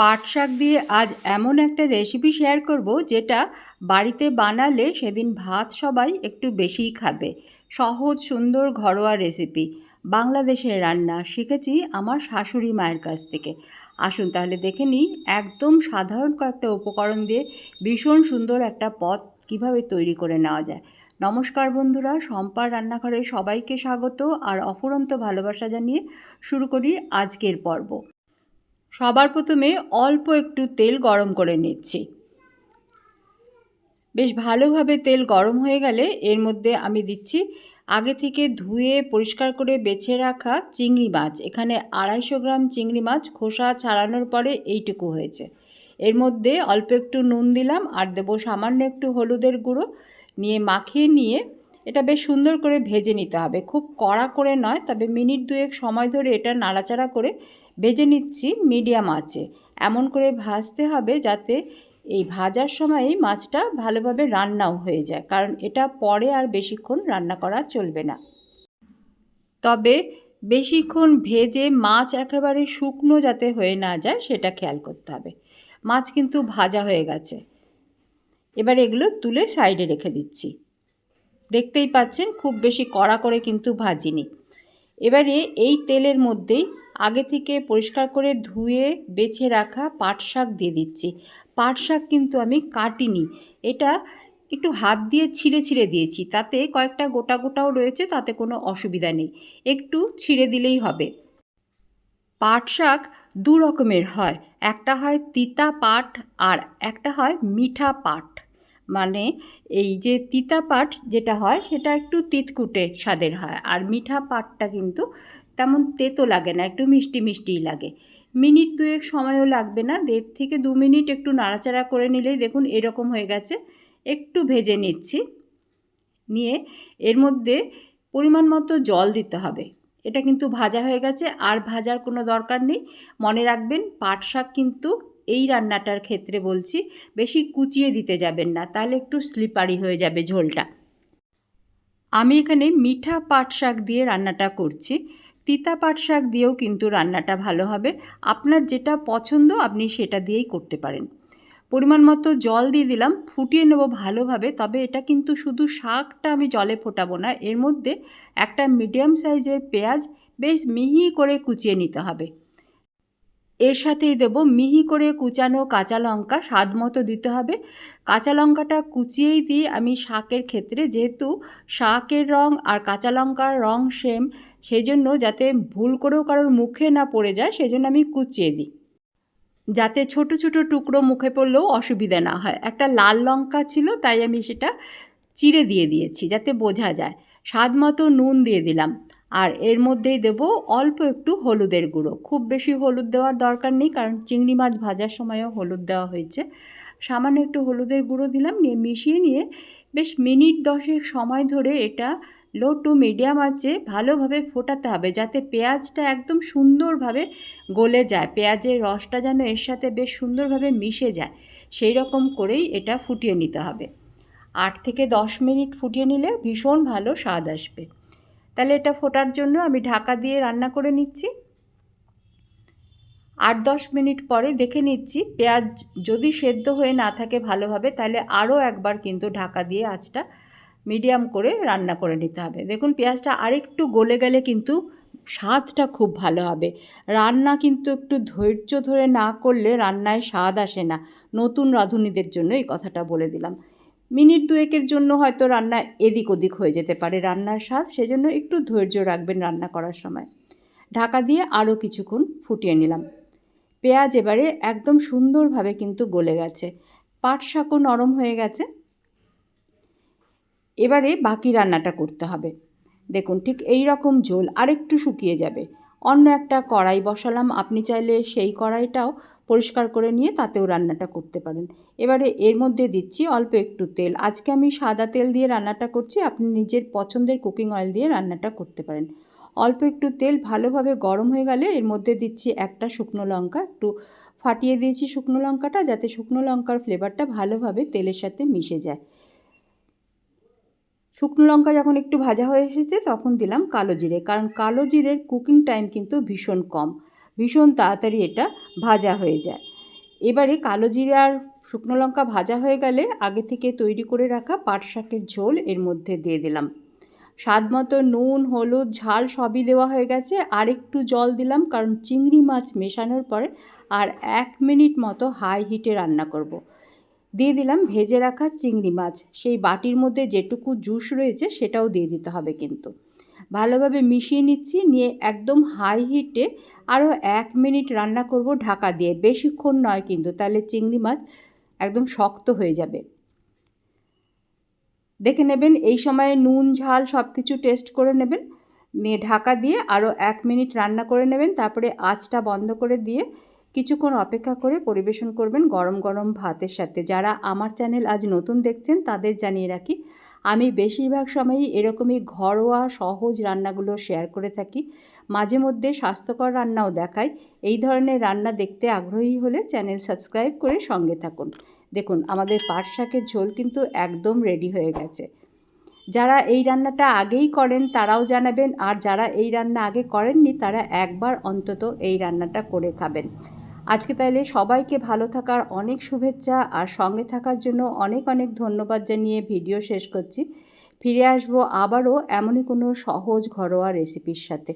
পাট শাক দিয়ে আজ এমন একটা রেসিপি শেয়ার করব যেটা বাড়িতে বানালে সেদিন ভাত সবাই একটু বেশিই খাবে। সহজ, সুন্দর, ঘরোয়া রেসিপি বাংলাদেশের রান্না শিখেছি আমার শাশুড়ি মায়ের কাছ থেকে। আসুন তাহলে দেখে নিই একদম সাধারণ কয়েকটা উপকরণ দিয়ে ভীষণ সুন্দর একটা পদ কীভাবে তৈরি করে নেওয়া যায়। নমস্কার বন্ধুরা সম্পার রান্নাঘরে সবাইকে স্বাগত আর অফুরন্ত ভালোবাসা জানিয়ে শুরু করি আজকের পর্ব। সবার প্রথমে অল্প একটু তেল গরম করে নিচ্ছি। বেশ ভালোভাবে তেল গরম হয়ে গেলে এর মধ্যে আমি দিচ্ছি আগে থেকে ধুয়ে পরিষ্কার করে বেছে রাখা চিংড়ি মাছ। এখানে আড়াইশো গ্রাম চিংড়ি মাছ খোসা ছাড়ানোর পরে এইটুকু হয়েছে। এর মধ্যে অল্প একটু নুন দিলাম আর দেবো সামান্য একটু হলুদের গুঁড়ো নিয়ে মাখিয়ে নিয়ে এটা বেশ সুন্দর করে ভেজে নিতে হবে। খুব কড়া করে নয়, তবে মিনিট দুয়েক সময় ধরে এটা নাড়াচাড়া করে ভেজে নিচ্ছি মিডিয়াম আঁচে। এমন করে ভাজতে হবে যাতে এই ভাজার সময়ই মাছটা ভালোভাবে রান্নাও হয়ে যায়, কারণ এটা পরে আর বেশিক্ষণ রান্না করা চলবে না। তবে বেশিক্ষণ ভেজে মাছ একেবারে শুকনো যাতে হয়ে না যায় সেটা খেয়াল করতে হবে। মাছ কিন্তু ভাজা হয়ে গেছে। এবার এগুলো তুলে সাইডে রেখে দিচ্ছি। দেখতেই পাচ্ছেন খুব বেশি কড়া করে কিন্তু ভাজিনি। এবারে এই তেলের মধ্যেই আগে থেকে পরিষ্কার করে ধুয়ে বেছে রাখা পাট শাক দিয়ে দিচ্ছি। পাট শাক কিন্তু আমি কাটিনি। এটা একটু হাত দিয়ে ছিঁড়ে ছিঁড়ে দিয়েছি। তাতে কয়েকটা গোটা গোটাও রয়েছে, তাতে কোনো অসুবিধা নেই। একটু ছিঁড়ে দিলেই হবে। পাট শাক দু রকমের হয়। একটা হয় তিতা পাট আর একটা হয় মিঠা পাট। মানে এই যে তিতা পাট যেটা হয়, সেটা একটু তিতকুটে স্বাদের হয়। আর মিঠা পাটটা কিন্তু তেমন তেতো লাগে না, একটু মিষ্টি মিষ্টিই লাগে। মিনিট দুয়েক সময়ও লাগবে না, দেড় থেকে দু মিনিট একটু নাড়াচাড়া করে নিলেই দেখুন এরকম হয়ে গেছে। একটু ভেজে নিচ্ছি। নিয়ে এর মধ্যে পরিমাণ মতো জল দিতে হবে। এটা কিন্তু ভাজা হয়ে গেছে, আর ভাজার কোনো দরকার নেই। মনে রাখবেন, পাট শাক কিন্তু এই রান্নাটার ক্ষেত্রে বলছি, বেশি কুচিয়ে দিতে যাবেন না, তাহলে একটু স্লিপারি হয়ে যাবে ঝোলটা। আমি এখানে মিঠা পাট শাক দিয়ে রান্নাটা করছি। তিতা পাট শাক দিয়েও কিন্তু রান্নাটা ভালো হবে। আপনার যেটা পছন্দ, আপনি সেটা দিয়েই করতে পারেন। পরিমাণ মতো জল দিয়ে দিলাম, ফুটিয়ে নেব ভালোভাবে, তবে এটা কিন্তু শুধু শাকটা আমি জলে ফোটাবো না, এর মধ্যে একটা মিডিয়াম সাইজের পেঁয়াজ বেশ মিহি করে কুচিয়ে নিতে হবে। এর সাথেই দেব মিহি করে কুচানো কাঁচা লঙ্কা, স্বাদ মতো দিতে হবে। কাঁচা লঙ্কাটা কুচিয়েই দিই আমি শাকের ক্ষেত্রে, যেহেতু শাকের রং আর কাঁচা লঙ্কার রং সেম সেই জন্য যাতে ভুল করেও কারোর মুখে না পড়ে যায় সেজন্য আমি কুচিয়ে দিই। যাতে ছোট ছোট টুকরো মুখে পড়লেও অসুবিধা না হয়। একটা লাল লঙ্কা ছিল, তাই আমি সেটা চিড়ে দিয়ে দিয়েছি, যাতে বোঝা যায়। স্বাদ মতো নুন দিয়ে দিলাম। আর এর মধ্যেই দেব অল্প একটু হলুদের গুঁড়ো। খুব বেশি হলুদ দেওয়ার দরকার নেই, কারণ চিংড়ি মাছ ভাজার সময়ও হলুদ দেওয়া হয়েছে। সামান্য একটু হলুদের গুঁড়ো দিলাম, নিয়ে মিশিয়ে নিয়ে বেশ মিনিট দশেক সময় ধরে এটা লো টু মিডিয়াম আঁচে ভালোভাবে ফোটাতে হবে যাতে পেঁয়াজটা একদম সুন্দরভাবে গলে যায়। পেঁয়াজের রসটা যেন এর সাথে বেশ সুন্দরভাবে মিশে যায়, সেই রকম করেই এটা ফুটিয়ে নিতে হবে। আট থেকে দশ মিনিট ফুটিয়ে নিলে ভীষণ ভালো স্বাদ আসবে। তাহলে এটা ফোটার জন্য আমি ঢাকা দিয়ে রান্না করে নিচ্ছি। আট দশ মিনিট পরে দেখে নিচ্ছি পেঁয়াজ যদি সেদ্ধ হয়ে না থাকে ভালোভাবে, তাহলে আরও একবার কিন্তু ঢাকা দিয়ে আঁচটা মিডিয়াম করে রান্না করে নিতে হবে। দেখুন, পেঁয়াজটা আরেকটু গলে গেলে কিন্তু স্বাদটা খুব ভালো হবে। রান্না কিন্তু একটু ধৈর্য ধরে না করলে রান্নায় স্বাদ আসে না। নতুন রাঁধুনিদের জন্য এই কথাটা বলে দিলাম। মিনিট দুয়েকের জন্য হয়তো রান্না এদিক ওদিক হয়ে যেতে পারে রান্নার স্বাদ, সেজন্য একটু ধৈর্য রাখবেন রান্না করার সময়। ঢাকা দিয়ে আরও কিছুক্ষণ ফুটিয়ে নিলাম। পেঁয়াজ এবারে একদম সুন্দরভাবে কিন্তু গলে গেছে। পাট শাকও নরম হয়ে গেছে। এবারে বাকি রান্নাটা করতে হবে। দেখুন, ঠিক এই রকম ঝোল আরেকটু শুকিয়ে যাবে। অন্য একটা কড়াই বসালাম, আপনি চাইলে সেই কড়াইটাও পরিষ্কার করে নিয়ে তাতেও রান্নাটা করতে পারেন। এবারে এর মধ্যে দিচ্ছি অল্প একটু তেল। আজকে আমি সাদা তেল দিয়ে রান্নাটা করছি, আপনি নিজের পছন্দের কুকিং অয়েল দিয়ে রান্নাটা করতে পারেন। অল্প একটু তেল ভালোভাবে গরম হয়ে গেলে এর মধ্যে দিচ্ছি একটা শুকনো লঙ্কা, একটু ফাটিয়ে দিয়েছি শুকনো লঙ্কাটা যাতে শুকনো লঙ্কার ফ্লেভারটা ভালোভাবে তেলের সাথে মিশে যায়। শুকনো লঙ্কা যখন একটু ভাজা হয়ে এসেছে, তখন দিলাম কালো জিরে। কারণ কালো জিরের কুকিং টাইম কিন্তু ভীষণ কম। ভীষণ তাড়াতাড়ি এটা ভাজা হয়ে যায়। এবারে কালো জিরে আর শুকনো লঙ্কা ভাজা হয়ে গেলে আগে থেকে তৈরি করে রাখা পাট শাকের ঝোল এর মধ্যে দিয়ে দিলাম। স্বাদ মতো নুন, হলুদ, ঝাল সবই দেওয়া হয়ে গেছে। আর একটু জল দিলাম কারণ চিংড়ি মাছ মেশানোর পরে আর এক মিনিট মতো হাই হিটে রান্না করব। দিয়ে দিলাম ভেজে রাখা চিংড়ি মাছ। সেই বাটির মধ্যে যেটুকু জুস রয়েছে সেটাও দিয়ে দিতে হবে কিন্তু। ভালোভাবে মিশিয়ে নিচ্ছি, নিয়ে একদম হাই হিটে আরও এক মিনিট রান্না করব ঢাকা দিয়ে। বেশিক্ষণ নয় কিন্তু, তাহলে চিংড়ি মাছ একদম শক্ত হয়ে যাবে। দেখে নেবেন, এই সময়ে নুন, ঝাল সব কিছু টেস্ট করে নেবেন। নিয়ে ঢাকা দিয়ে আরও এক মিনিট রান্না করে নেবেন, তারপরে আঁচটা বন্ধ করে দিয়ে কিছুক্ষণ অপেক্ষা করে পরিবেশন করবেন গরম গরম ভাতের সাথে। যারা আমার চ্যানেল আজ নতুন দেখছেন, তাদের জানিয়ে রাখি, আমি বেশিরভাগ সময়ই এরকমই ঘরোয়া সহজ রান্নাগুলো শেয়ার করে থাকি। মাঝে মধ্যে স্বাস্থ্যকর রান্নাও দেখাই। এই ধরনের রান্না দেখতে আগ্রহী হলে চ্যানেল সাবস্ক্রাইব করে সঙ্গে থাকুন। দেখুন, আমাদের পাট শাকের ঝোল কিন্তু একদম রেডি হয়ে গেছে। যারা এই রান্নাটা আগেই করেন, তারাও জানাবেন, আর যারা এই রান্না আগে করেননি, তারা একবার অন্তত এই রান্নাটা করে খাবেন। আজকে তাইলে সবাইকে ভালো থাকার অনেক শুভেচ্ছা আর সঙ্গে থাকার জন্য অনেক অনেক ধন্যবাদ জানিয়ে ভিডিও শেষ করছি। ফিরে আসব আবারও এমনই কোনো সহজ ঘরোয়া রেসিপির সাথে।